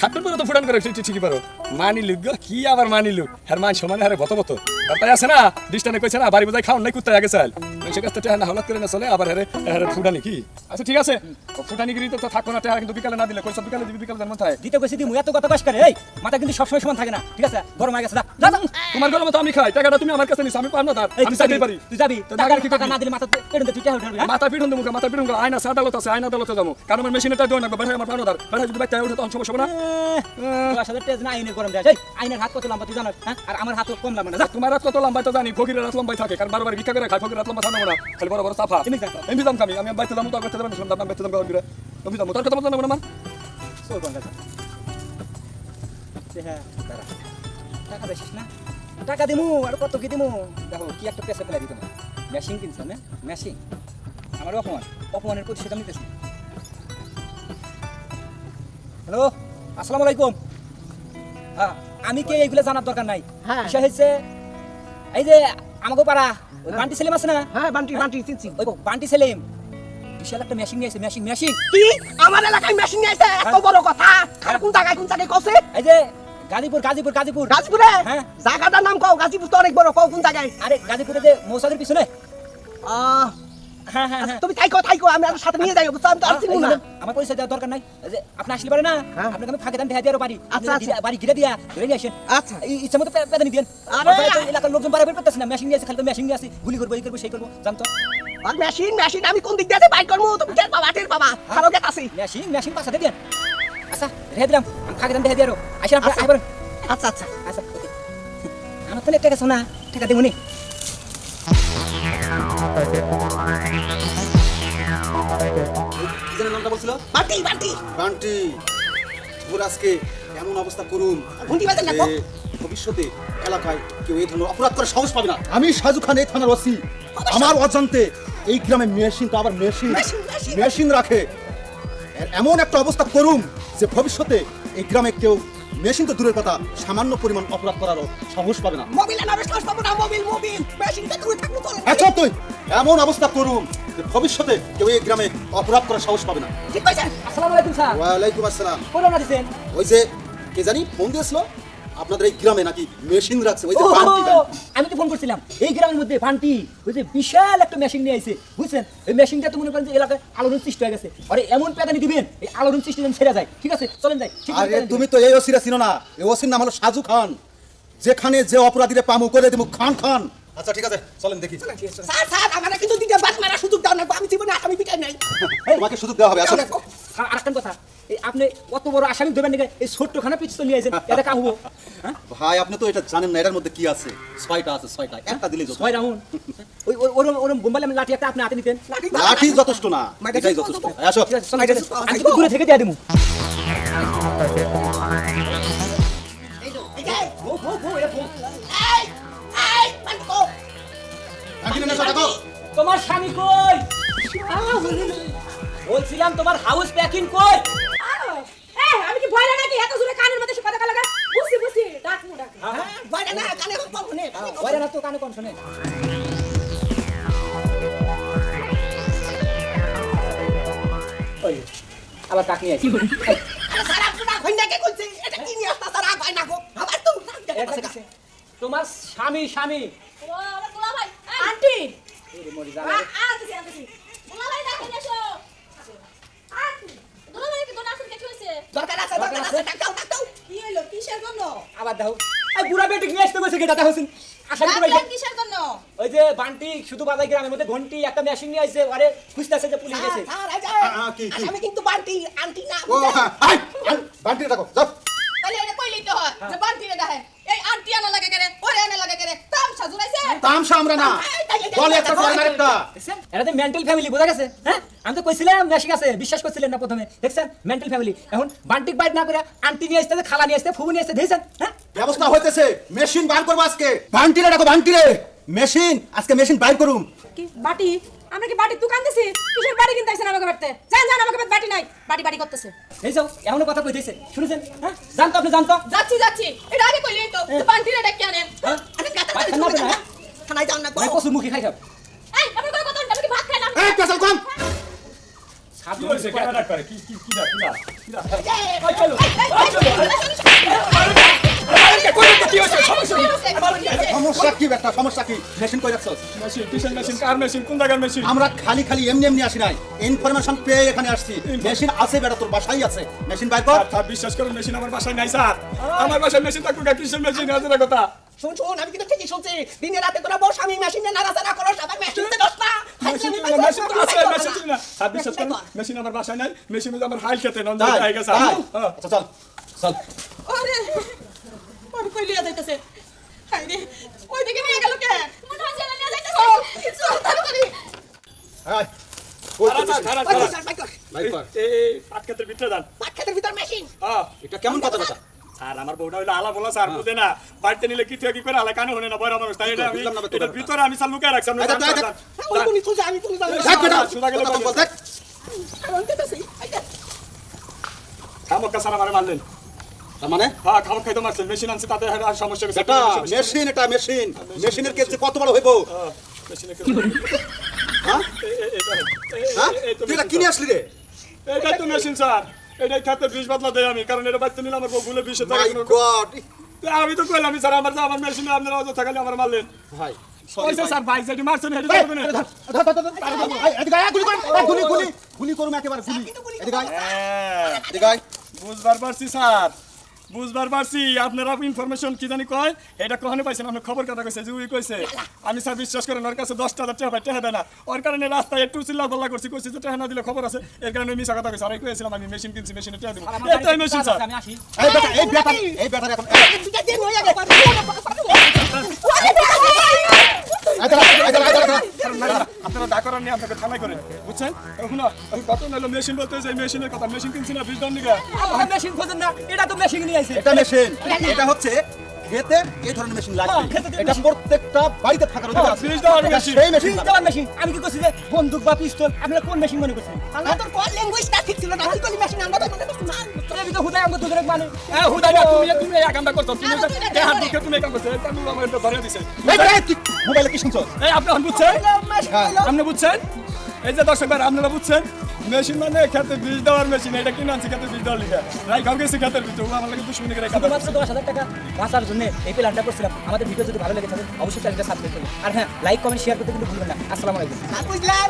সাতটার পরে তো ফুটান করে ঠিক ঠিকই পারো। মানিলু গো কি আবার মানিলু? হ্যার মান সমানে হারে বত বত। তারপর আছে না? ডিস্টানে কইছে না বাড়ি বোঝাই খাওন নাই কুত্তা আগে চাল। সে কাছে টেহা না হলাত করে না চলে আবার হারে হারে ফুটানি কি? আচ্ছা ঠিক আছে। ফুটানি গিরি তো তো থাকো না টেহা কিন্তু বিকালে না দিলে। কইছ বিকালে দিবি বিকালে জানমন থাকে দিতে কইছি দিমু এত কথা কষ্ট করে এই মাথা কিন্তু সবসময় সমান থাকে না। ঠিক আছে? গরম হয়ে গেছে যা। তোমার গরমে তো আমি খাই টাকাটা তুমি আমার কাছে নিছ আমি পারব না আমি যাবি, পারি। তুই যাবি। তো টাকা টাকা কি টাকা না দিলে মাথা পেটে তুই টাকা উঠাবি হ্যাঁ? মাথা পিঠুন দেবো মাথা পিঠুন আয়না আছে আদালত আছে আইনা আদালতে যাব। কারণ আমার মেশিনটা দিও না বেড়ে আমার পানোদার বেড়ে যদি বাইতে উঠে তখন সমস্যা না। আইনের হাত কত লম্বা তুই জানো হ্যাঁ? আর আমার হাত কম লম্বা না তোমার রাত কত লম্বাই তো জানি ফকিরের রাত লম্বাই থাকে কারণ বারবার ভিক্ষা করে খায় ফকির রাত লম্বা থাকবে না। খালি বড় বড় সাফা এমনি। এমনি দাম কামি আমি বাইতে দাম তো করতে দেবেন শুনলাম দাম বাইতে দাম করে। এমনি দাম তোর কথা না হ্যাঁ টাকা বেশিস না? টাকা দিমু আর কত কি দিমু? দেখো কি একটা পেশা ফেলে দিত মেশিন কিনছো না মেশিন। আমার অপমান। অপমানের প্রতিশোধ আমি নিতেছি। হ্যালো? আসসালামু আলাইকুম। হ্যাঁ আমি কে এইগুলো জানার দরকার নাই। হ্যাঁ। বিষয় হচ্ছে এই যে আমাকে পাড়া ওই বান্টি সেলিম আছে না? হ্যাঁ বান্টি বান্টি চিনছি ওই বান্টি সেলিম। বিশাল একটা মেশিন নিয়ে এসে মেশিন মেশিন কি? আমার এলাকায় মেশিন নিয়ে আইছে? এত বড় কথা। আর কোন জায়গায় কোন জায়গায় কছে এই যে গাজীপুর গাজীপুর গাজীপুর। গাজীপুরে? হ্যাঁ। জায়গাটার নাম কও গাজীপুর তো অনেক বড় কও কোন জায়গায়? আরে গাজীপুরে যে মৌসাদের পিছনে। আহ, হ্যাঁ হ্যাঁ হ্যাঁ। তুমি থাইকো থাইকো আমি সাথে নিয়ে যাই বুঝছ? আমি তো আর চিনবো না। আমার পয়সা দেওয়ার দরকার নাই। যে আপনি আসলে পারে না? হ্যাঁ। আপনাকে আমি ফাঁকে দাম দেখা দিয়ে পারি আচ্ছা, আচ্ছা। বাড়ি ঘিরে দিয়া ধরে নিয়ে আসেন। আচ্ছা। ইচ্ছা মতো পে- পেদানি দিন আরে! এলাকার লোকজন বাড়াবেন করতেছে না। মেশিন নিয়ে আসে খালি তো মেশিন নিয়ে আসি। গুলি করব এই করব সেই করব জানতো? আর মেশিন মেশিন আমি কোন দিক দিয়ে বাইক করব? তুমি টের পাবা টের কারও গেট আছে? মেশিন মেশিন পাশাতে দেন আচ্ছা দিলাম। আমি ফাঁকে দাম দেখা দিয়ে আসেন আপনি আচ্ছা। আচ্ছা আচ্ছা। আচ্ছা আমার তাহলে টাকা শোনা টাকা দেবো নি নামটা বলছিল? বান্টি বান্টি। বান্টি ওর আজকে এমন অবস্থা করুন ঘুন্টি বাজেন না যে ভবিষ্যতে এলাকায় কেউ এই ধরনের অপরাধ করে সাহস পাবে না। আমি সাজু খান এই থানার ওসি। আমার অজান্তে এই গ্রামে মেশিন তো আবার মেশিন। Machine, machine. মেশিন রাখে। এর এমন একটা অবস্থা করুন যে ভবিষ্যতে এই গ্রামে কেউ মেশিন তো দূরের কথা সামান্য পরিমাণ অপরাধ করারও সাহস পাবে না। মোবিল না সাহস পাবো না মোবিল মোবিল তো দূরে থাকব তো। আচ্ছা তুই। এমন অবস্থা করুন যে ভবিষ্যতে কেউ এই গ্রামে অপরাধ করার সাহস পাবে না। ঠিক আছে আসসালামু আলাইকুম স্যার। ওয়া আলাইকুম আসসালাম। কোন দিছেন ওই যে কে জানি ফোন দিয়েছিল? আপনাদের এই গ্রামে নাকি মেশিন রাখছে? ওই যে বান্টি বান্টি। আমি তো ফোন করছিলাম। এই গ্রামের মধ্যে ফান্টি ওই যে বিশাল একটা মেশিন নিয়ে আইছে বুঝছেন? এই মেশিনটা তো মনে করেন যে এলাকায় আলোড়ন সৃষ্টি হয়ে গেছে। আরে এমন পেদানি দিবেন এই আলোড়ন সৃষ্টি যেন ছেড়ে যায়। ঠিক আছে? চলেন যাই। আরে তুমি তো এই ওসিরা চিনো না। এই ওসির নাম হলো সাজু খান। যেখানে যে অপরাধীরে পামু করে দেবো খান খান। আচ্ছা ঠিক আছে চলেন দেখি। স্যার স্যার আমার কিন্তু দিতে বাদ মারা সুযোগ দাও না আমি জীবনে আসামি পিটাই নাই। তোমাকে সুযোগ দেওয়া হবে আসলে আর আরেকটা কথা আপনি অত বড় আসামি দেবেন নাকি? এই ছোট্টখানা পিস্তল নিয়ে আইছেন। এটা কা হব হ্যাঁ? ভাই আপনি তো এটা জানেন না এটার মধ্যে কি আছে? ছয়টা আছে ছয়টা। একটা দিলে ছয় রাউন্ড ওই ওরম ওরম লাঠি একটা আপনি হাতে নিতেন। লাঠি যথেষ্ট না। এটাই যথেষ্ট। আসো। আমি তো দূরে থেকে দিয়ে দেবো। তোমার স্বামী কই? বলছিলাম তোমার হাউস প্যাকিং কই এই, আমি কি ভয় লাগে নাকি এত জোরে কানের মধ্যে সে কথা লাগা বুঝছি বুঝছি ডাক মু ডাক বাইরে না কানে পাবো নে ওরে না তো কানে কম শুনে আবার কাক নিয়ে কিসে? তোমার স্বামী স্বামী। আন্টি! দরকার আছে দরকার আছে টাক দাও কি হইল? কিসের জন্য? আবার দেখো এই বুড়া বেটি নিয়ে আসতে বসে গেটা দেখো আশা করি ডাকলেন কিসের জন্য? ওই যে বান্টি শুধু বাজাই গ্রামের মধ্যে ঘন্টি একটা মেশিন নিয়ে আইছে আরে খুঁজতেছে যে পুলিশ গেছে। স্যার এই যে আ, কি, কি? আমি কিন্তু বান্টি আন্টি না ও হ্যাঁ আই, আই, বান্টি দেখো যাও। তাহলে এটা কইলেই তো হয় যে বান্টি রে ডাহে এই আন্টি আনা লাগে কেরে ওরে আনা লাগে কেরে তামসা জুড়াইছে। তামসা আমরা না। বল একটা করে আরেকটা। এরা তো মেন্টাল ফ্যামিলি বোঝা গেছে হ্যাঁ? আমি তো কইছিলাম মেশিন আছে বিশ্বাস করছিলেন না প্রথমে। দেখছেন মেন্টাল ফ্যামিলি এখন বান্টিক বাইট না করে আন্টি নিয়ে আসতে খালা নিয়ে আসতে ফুবু নিয়ে আসতে দেখছেন? হ্যাঁ? ব্যবস্থা হইতেছে মেশিন বার করব আজকে। বান্টি রে দেখো বান্টি রে মেশিন আজকে মেশিন বাইর করুম। কি বাটি? আমরা কি বাটির দোকান দিছি? কিসের বাড়ি কিনতে আইছেন আমাকে বাড়তে? জান জান আমাকে বাটি নাই। বাটি বাটি করতেছে। এই যাও এমন কথা কইতেছে শুনেছেন? হ্যাঁ? জানতো আপনি জানতো? যাচ্ছি যাচ্ছি। এটা আগে কইলেই তো যে বান্টি রে ডাকে আনেন। হ্যাঁ? আরে কাটা হ্যাঁ? থানায় যাও না কসুর মুখে খাই খাও। হয়েছে কেন ডাক্তার কি কি কি ডাক কি কি হয়েছে সমস্যা কি? সমস্যা সমস্যা কি মেশিন কই রাখছস মেশিন কিসের মেশিন কার মেশিন কোন জায়গার মেশিন আমরা খালি খালি এমনি এমনি আসি নাই ইনফরমেশন পেয়ে এখানে আসছি মেশিন আছে বেটা তোর বাসাই আছে মেশিন বাইর কর স্যার বিশ্বাস করুন মেশিন আমার বাসায় নাই স্যার আমার বাসায় মেশিন থাকুক কিসের মেশিন আছে কথা শুন শুন আমি কিন্তু ঠিকই শুনছি। দিনে রাতে তোরা বস আমি মেশিনে নাড়াচাড়া করো আবার মেশিনে দোষ না। মেশিন আমার বাসায় নাই মেশিন আমার হাইল খেতে নন? জায়গা গেছে? হ্যাঁ। আচ্ছা চল চল। আরে ওর কই লিয়া যাইতেছে। হাই ওই দিকে নিয়ে গেল কে? মনে হয় জেলা নিয়ে যাইতেছে। চল। তাড়াতাড়ি। পাট ক্ষেতের ভিতরে যান। পাট ভিতর মেশিন এটা কেমন কথা বেটা স্যার আমার বউটা হইল আলা বলা স্যার বুঝে না বাড়িতে নিলে কি থেকে কি করে আলা কানে হনে না বড় মানুষ তাই এটা আমি বেটা। ভিতরে আমি স্যার লুকায় রাখছি আপনি আচ্ছা, জানতে দেখ, পারবেন। ওই কোনি তুই আমি তুই জানি দেখ বেটা সোজা গেলে বল, দেখ আমি দিতেছি খামকা স্যার আমারে মারলেন মানে হ্যাঁ খামক খাইতে মারছেন মেশিন আনছে তাতে আর সমস্যা গেছে বেটা মেশিন এটা মেশিন মেশিনের কেজি কত বড় হইব হ্যাঁ হ্যাঁ তুই এটা কিনে আসলি রে এটাই তো মেশিন স্যার এটাই খাতে বিষ বদলা দেয় আমি কারণ এটা বাচ্চা নিলে আমার বউ ভুলে বিষে আমি তো কইলাম স্যার আমার যা আমার মেশিনে আপনারা অত থাকলে আমার মারলেন ভাই। বুঝবার পারছি স্যার। বুঝবার পারছি আপনারা ইনফরমেশন কি জানি কয়? এটা কখনো পাইছেন আপনি খবর কথা কইছে যে উই কইছে। আমি স্যার বিশ্বাস করেন ওর কাছে দশটা হাজার টাকা টাকা দেয় না। ওর কারণে রাস্তায় একটু চিল্লা পাল্লা করছি কইছি যে টাকা না দিলে খবর আছে। এর কারণে মিশা কথা কইছে আর এই কইছিলাম আমি মেশিন কিনছি মেশিনে টাকা দিব। এটাই মেশিন স্যার আমি আসি। এই বেটা এই বেটা এই বেটার এখন দুটা দিন হয়ে আপনারা ডাকর নিয়ে আপনাকে থানায় করেন বুঝছেন? এখন আমি কত নাইলো মেশিন বলতে যে মেশিনের কথা মেশিন কিনছি না বিশ দাম আমার মেশিন খোঁজেন না এটা তো মেশিন নিয়ে আইছে। এটা মেশিন। এটা হচ্ছে খেতে এই ধরনের মেশিন লাগবে। হ্যাঁ, এটা প্রত্যেকটা বাড়িতে থাকার অধিকার আছে। ফ্রিজ দেওয়ার এটা মেশিন। সেই মেশিন মেশিন দেওয়ার মেশিন। আমি কি করছি যে বন্দুক বা পিস্তল আপনারা কোন মেশিন মনে করছেন? তোর কোন ল্যাঙ্গুয়েজটা ঠিক ছিল না তুই কলি মেশিন আমরা তো মানে তো দুজনে মানে হুদাই না তুমি তুমি এই কামটা করছ তুমি যে হাত দিকে তুমি কাম করছ এটা আমি আমার ধরে দিছে। এই তুই মোবাইলে কি এই আপনি বুঝছেন? হ্যাঁ। আপনি বুঝছেন? এই যে দর্শক ভাই আপনারা বুঝছেন? মেশিন মানে খেতে বীজ দেওয়ার মেশিন এটা কিনে আনছে খেতে বীজ দেওয়ার লিখে রাই গেছে খেতের ভিতরে ও আমার লাগে দুশ্মনী করে খাতে শুধুমাত্র দশ হাজার টাকা বাঁচার জন্য এই প্ল্যানটা করছিলাম। আমাদের ভিডিও যদি ভালো লেগে থাকে অবশ্যই চ্যানেলটা সাবস্ক্রাইব করবেন। আর হ্যাঁ লাইক কমেন্ট শেয়ার করতে কিন্তু ভুলবেন না। আসসালামু আলাইকুম। বুঝলাম